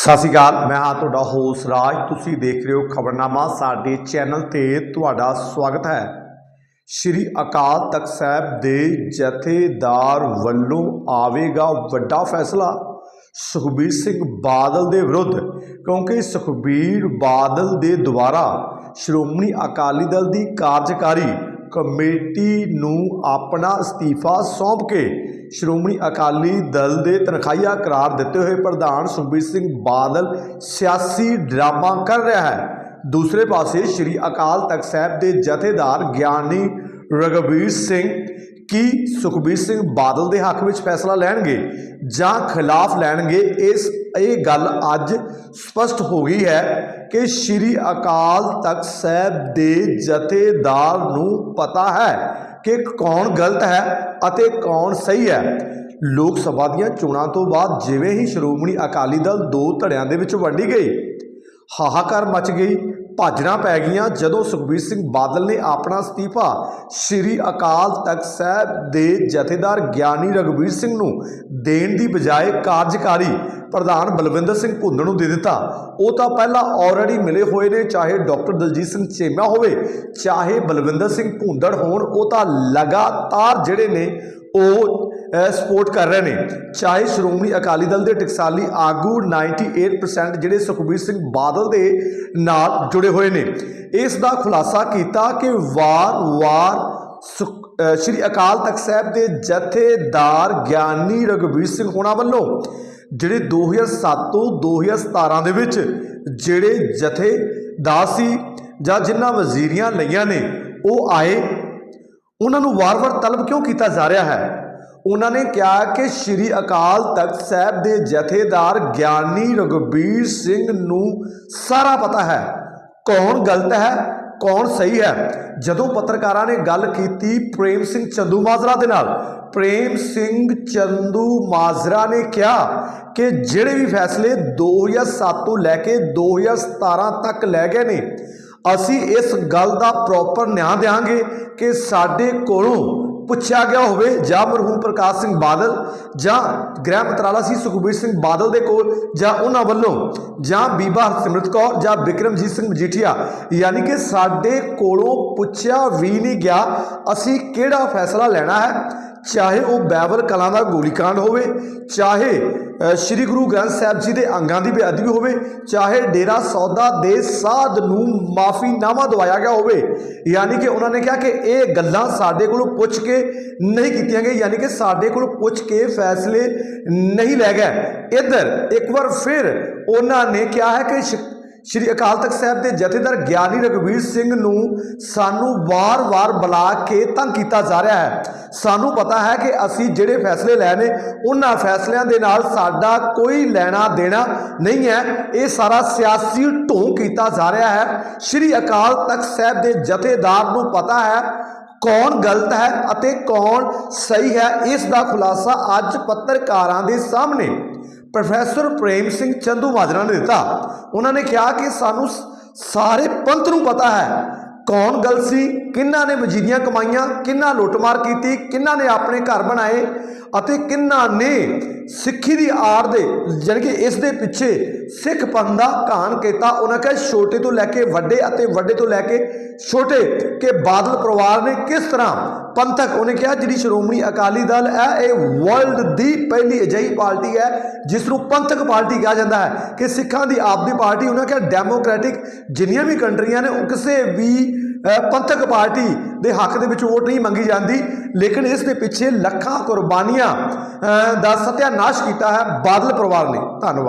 ਸਤਿ ਸ਼੍ਰੀ ਅਕਾਲ, ਮੈਂ ਹਾਂ ਤੁਹਾਡਾ ਹੋਸ ਰਾਜ। ਤੁਸੀਂ ਦੇਖ ਰਹੇ ਹੋ ਖਬਰਨਾਮਾ, ਸਾਡੇ ਚੈਨਲ ਤੇ ਤੁਹਾਡਾ ਸਵਾਗਤ ਹੈ। ਸ਼੍ਰੀ ਅਕਾਲ ਤਖਤ ਸਾਹਿਬ ਦੇ ਜਥੇਦਾਰ ਵੱਲੋਂ ਆਵੇਗਾ ਵੱਡਾ ਫੈਸਲਾ। ਸੁਖਬੀਰ ਸਿੰਘ ਬਾਦਲ ਦੇ ਵਿਰੁੱਧ, ਕਿਉਂਕਿ ਸੁਖਬੀਰ ਬਾਦਲ ਦੇ ਦੁਆਰਾ ਸ਼੍ਰੋਮਣੀ ਅਕਾਲੀ ਦਲ ਦੀ ਕਾਰਜਕਾਰੀ ਕਮੇਟੀ ਨੂੰ ਆਪਣਾ ਅਸਤੀਫਾ ਸੌਂਪ ਕੇ ਸ਼੍ਰੋਮਣੀ ਅਕਾਲੀ ਦਲ ਦੇ ਤਨਖਾਹੀਆ ਕਰਾਰ ਦਿੱਤੇ ਹੋਏ ਪ੍ਰਧਾਨ ਸੁਖਬੀਰ ਸਿੰਘ ਬਾਦਲ ਸਿਆਸੀ ਡਰਾਮਾ ਕਰ ਰਿਹਾ ਹੈ। ਦੂਸਰੇ ਪਾਸੇ ਸ਼੍ਰੀ ਅਕਾਲ ਤਖਤ ਸਾਹਿਬ ਦੇ ਜਥੇਦਾਰ ਗਿਆਨੀ ਰਗਵੀਰ ਸਿੰਘ ਕੀ ਸੁਖਬੀਰ ਸਿੰਘ ਬਾਦਲ ਦੇ ਹੱਕ ਵਿੱਚ ਫੈਸਲਾ ਲੈਣਗੇ ਜਾਂ ਖਿਲਾਫ ਲੈਣਗੇ, ਇਸ, ਇਹ ਗੱਲ ਅੱਜ ਸਪਸ਼ਟ ਹੋ ਗਈ ਹੈ ਕਿ ਸ਼੍ਰੀ ਅਕਾਲ ਤਖਤ ਸਾਹਿਬ ਦੇ ਜਥੇਦਾਰ ਨੂੰ ਪਤਾ ਹੈ ਕਿ ਕੌਣ ਗਲਤ ਹੈ ਅਤੇ ਕੌਣ ਸਹੀ ਹੈ। ਲੋਕ ਸਭਾ ਦੀਆਂ ਚੋਣਾਂ ਤੋਂ ਬਾਅਦ ਜਿਵੇਂ ਹੀ ਸ਼੍ਰੋਮਣੀ ਅਕਾਲੀ ਦਲ ਦੋ ਧੜਿਆਂ ਦੇ ਵਿੱਚ ਵੰਡੀ ਗਈ, ਹਾਹਾਕਾਰ ਮਚ ਗਈ ਭਾਜਣਾ ਪੈ ਗਈਆਂ ਜਦੋਂ ਸੁਖਬੀਰ ਸਿੰਘ ਬਾਦਲ ਨੇ ਆਪਣਾ ਅਸਤੀਫਾ ਸ੍ਰੀ ਅਕਾਲ ਤਖਤ ਸਾਹਿਬ ਦੇ ਜਥੇਦਾਰ ਗਿਆਨੀ ਰਗਵੀਰ ਸਿੰਘ ਨੂੰ ਦੇਣ ਦੀ ਬਜਾਏ ਕਾਰਜਕਾਰੀ ਪ੍ਰਧਾਨ ਬਲਵਿੰਦਰ ਸਿੰਘ ਭੁੰਦੜ ਨੂੰ ਦੇ ਦਿੱਤਾ। ਉਹ ਤਾਂ ਪਹਿਲਾਂ ਆਲਰੇਡੀ ਮਿਲੇ ਹੋਏ ਨੇ, ਚਾਹੇ ਡਾਕਟਰ ਦਲਜੀਤ ਸਿੰਘ ਚੇਮਾ ਹੋਵੇ, ਚਾਹੇ ਬਲਵਿੰਦਰ ਸਿੰਘ ਭੁੰਦੜ ਹੋਣ, ਉਹ ਤਾਂ ਲਗਾਤਾਰ ਜਿਹੜੇ ਨੇ, ਉਹ ਸਪੋਰਟ ਕਰ ਰਹੇ ਨੇ। ਚਾਹੇ ਸ਼੍ਰੋਮਣੀ ਅਕਾਲੀ ਦਲ ਦੇ ਟਕਸਾਲੀ ਆਗੂ 98% ਜਿਹੜੇ ਸੁਖਬੀਰ ਸਿੰਘ ਬਾਦਲ ਦੇ ਨਾਲ ਜੁੜੇ ਹੋਏ ਨੇ। ਇਸ ਦਾ ਖੁਲਾਸਾ ਕੀਤਾ ਕਿ ਵਾਰ-ਵਾਰ ਸੁਖ- ਸ਼੍ਰੀ ਅਕਾਲ ਤਖਤ ਸਾਹਿਬ ਦੇ ਜਥੇਦਾਰ ਗਿਆਨੀ ਰਗਵੀਰ ਸਿੰਘ ਹੋਣਾ ਵੱਲੋਂ ਜਿਹੜੇ 2007 ਤੋਂ 2017 ਦੇ ਵਿੱਚ ਜਿਹੜੇ ਜਥੇਦਾਰ ਸੀ ਜਾਂ ਜਿਨ੍ਹਾਂ ਵਜ਼ੀਰੀਆਂ ਲਈਆਂ ਨੇ, ਉਹ ਆਏ। ਉਹਨਾਂ ਨੂੰ ਵਾਰ-ਵਾਰ ਤਲਬ ਕਿਉਂ ਕੀਤਾ ਜਾ ਰਿਹਾ ਹੈ? ਉਹਨਾਂ ਨੇ ਕਿਹਾ ਕਿ ਸ਼੍ਰੀ ਅਕਾਲ ਤਖਤ ਸਾਹਿਬ ਦੇ ਜਥੇਦਾਰ ਗਿਆਨੀ ਰਗਵੀਰ ਸਿੰਘ ਨੂੰ ਸਾਰਾ ਪਤਾ ਹੈ। ਕੌਣ ਗਲਤ ਹੈ, ਕੌਣ ਸਹੀ ਹੈ? ਜਦੋਂ ਪੱਤਰਕਾਰਾਂ ਨੇ ਗੱਲ ਕੀਤੀ ਪ੍ਰੇਮ ਸਿੰਘ ਚੰਦੂ ਮਾਜਰਾ ਦੇ ਨਾਲ, ਪ੍ਰੇਮ ਸਿੰਘ ਚੰਦੂ ਮਾਜਰਾ ਨੇ ਕਿਹਾ ਕਿ ਜਿਹੜੇ ਵੀ ਫੈਸਲੇ 2007 ਤੋਂ ਲੈ ਕੇ 2017 ਤੱਕ ਲੈ ਗਏ ਨੇ, ਅਸੀਂ ਇਸ ਗੱਲ ਦਾ ਪ੍ਰੋਪਰ ਨਿਆਂ ਦੇਵਾਂਗੇ ਕਿ ਸਾਡੇ ਕੋਲੋਂ ਪੁੱਛਿਆ ਗਿਆ ਹੋਵੇ, ਜਾਂ ਮਰਹੂਮ ਪ੍ਰਕਾਸ਼ ਸਿੰਘ ਬਾਦਲ, ਜਾਂ ਗ੍ਰਹਿ ਮੰਤਰਾਲਾ ਸੀ ਸੁਖਬੀਰ ਸਿੰਘ ਬਾਦਲ ਦੇ ਕੋਲ, ਜਾਂ ਉਹਨਾਂ ਵੱਲੋਂ, ਜਾਂ ਬੀਬਾ ਹਰਸਿਮਰਤ ਕੌਰ, ਜਾਂ ਬਿਕਰਮਜੀਤ ਸਿੰਘ ਮਜੀਠੀਆ, ਯਾਨੀ ਕਿ ਸਾਡੇ ਕੋਲੋਂ ਪੁੱਛਿਆ ਵੀ ਨਹੀਂ ਗਿਆ, ਅਸੀਂ ਕਿਹੜਾ ਫੈਸਲਾ ਲੈਣਾ ਹੈ? ਚਾਹੇ ਉਹ ਬੈਬਲ ਕਲਾਂ ਦਾ ਗੋਲੀकांड ਹੋਵੇ, ਚਾਹੇ ਸ੍ਰੀ ਗੁਰੂ ਗ੍ਰੰਥ ਸਾਹਿਬ ਜੀ ਦੇ ਅੰਗਾਂ ਦੀ ਬੇਅਦਬੀ ਹੋਵੇ, ਚਾਹੇ ਡੇਰਾ ਸੌਦਾ ਦੇ ਸਾਧ ਨੂੰ ਮਾਫੀਨਾਮਾ ਦਵਾਇਆ ਗਿਆ ਹੋਵੇ, ਯਾਨੀ ਕਿ ਉਹਨਾਂ ਨੇ ਕਿਹਾ ਕਿ ਇਹ ਗੱਲਾਂ ਸਾਡੇ ਕੋਲੋਂ ਪੁੱਛ ਕੇ ਨਹੀਂ ਕੀਤੀਆਂ ਗਈਆਂ, ਯਾਨੀ ਕਿ ਸਾਡੇ ਕੋਲੋਂ ਪੁੱਛ ਕੇ ਫੈਸਲੇ ਨਹੀਂ ਲੈ ਗਏ। ਇੱਧਰ ਇੱਕ ਵਾਰ ਫਿਰ ਉਹਨਾਂ ਨੇ ਕਿਹਾ ਹੈ ਕਿ ਸ਼- ਸ਼੍ਰੀ ਅਕਾਲ ਤਖਤ ਸਾਹਿਬ ਦੇ ਜਥੇਦਾਰ ਗਿਆਨੀ ਰਗਵੀਰ ਸਿੰਘ ਨੂੰ ਸਾਨੂੰ ਵਾਰ-ਵਾਰ ਬੁਲਾ ਕੇ ਤੰਗ ਕੀਤਾ ਜਾ ਰਿਹਾ ਹੈ। ਸਾਨੂੰ ਪਤਾ ਹੈ ਕਿ ਅਸੀਂ ਜਿਹੜੇ ਫੈਸਲੇ ਲਏ ਨੇ, ਉਹਨਾਂ ਫੈਸਲਿਆਂ ਦੇ ਨਾਲ ਸਾਡਾ ਕੋਈ ਲੈਣਾ ਦੇਣਾ ਨਹੀਂ ਹੈ। ਇਹ ਸਾਰਾ ਸਿਆਸੀ ਢੋਂਗ ਕੀਤਾ ਜਾ ਰਿਹਾ ਹੈ। ਸ਼੍ਰੀ ਅਕਾਲ ਤਖਤ ਸਾਹਿਬ ਦੇ ਜਥੇਦਾਰ ਨੂੰ ਪਤਾ ਹੈ ਕੌਣ ਗਲਤ ਹੈ ਅਤੇ ਕੌਣ ਸਹੀ ਹੈ, ਇਸ ਦਾ ਖੁਲਾਸਾ ਅੱਜ ਪੱਤਰਕਾਰਾਂ ਦੇ ਸਾਹਮਣੇ। ਪ੍ਰੋਫੈਸਰ ਪ੍ਰੇਮ ਸਿੰਘ ਚੰਦੂ ਮਾਜਰਾ ਨੇ ਦਿੱਤਾ। ਉਹਨਾਂ ਨੇ ਕਿਹਾ ਕਿ ਸਾਨੂੰ ਸਾਰੇ ਪੰਥ ਨੂੰ ਪਤਾ ਹੈ ਕੌਣ ਗਲਤ ਸੀ? ਕਿੰਨਾਂ ਨੇ ਮਜੀਦੀਆਂ ਕਮਾਈਆਂ? ਕਿੰਨਾਂ ਲੁੱਟਮਾਰ ਕੀਤੀ? ਕਿੰਨਾਂ ਨੇ ਆਪਣੇ ਘਰ ਬਣਾਏ? ਅਤੇ ਕਿੰਨਾਂ ਨੇ ਸਿੱਖੀ ਦੀ ਆੜ ਦੇ, ਜਾਣੀ ਕਿ ਇਸ ਦੇ ਪਿੱਛੇ ਸਿੱਖ ਪੰਥ ਦਾ ਘਾਣ ਕੀਤਾ। ਉਹਨਾਂ ਕਹੇ, ਛੋਟੇ ਤੋਂ ਲੈ ਕੇ ਵੱਡੇ ਅਤੇ ਵੱਡੇ ਤੋਂ ਲੈ ਕੇ ਛੋਟੇ, ਕਿ ਬਾਦਲ ਪਰਿਵਾਰ ਨੇ ਕਿਸ ਤਰ੍ਹਾਂ ਪੰਥਕ, ਉਹਨੇ ਕਿਹਾ, ਜਿਹੜੀ ਸ਼੍ਰੋਮਣੀ ਅਕਾਲੀ ਦਲ ਹੈ, ਇਹ ਵਰਲਡ ਦੀ ਪਹਿਲੀ ਅਜਿਹੀ ਪਾਰਟੀ ਹੈ ਜਿਸ ਨੂੰ ਪੰਥਕ ਪਾਰਟੀ ਕਿਹਾ ਜਾਂਦਾ ਹੈ, ਕਿ ਸਿੱਖਾਂ ਦੀ ਆਪਦੀ ਪਾਰਟੀ, ਉਹਨਾਂ ਕਿਹਾ ਡੈਮੋਕ੍ਰੈਟਿਕ ਜਿੰਨੀਆਂ ਵੀ ਕੰਟਰੀਆਂ ਨੇ, ਉਹ ਕਿਸੇ ਵੀ ਪੰਥਕ ਪਾਰਟੀ ਦੇ ਹੱਕ ਦੇ ਵਿੱਚ ਵੋਟ ਨਹੀਂ ਮੰਗੀ ਜਾਂਦੀ, ਲੇਕਿਨ ਇਸ ਦੇ ਪਿੱਛੇ ਲੱਖਾਂ ਕੁਰਬਾਨੀਆਂ ਦਾ ਸਤਿਆਨਾਸ਼ ਕੀਤਾ ਹੈ, ਬਾਦਲ ਪਰਿਵਾਰ ਨੇ। ਧੰਨਵਾਦ।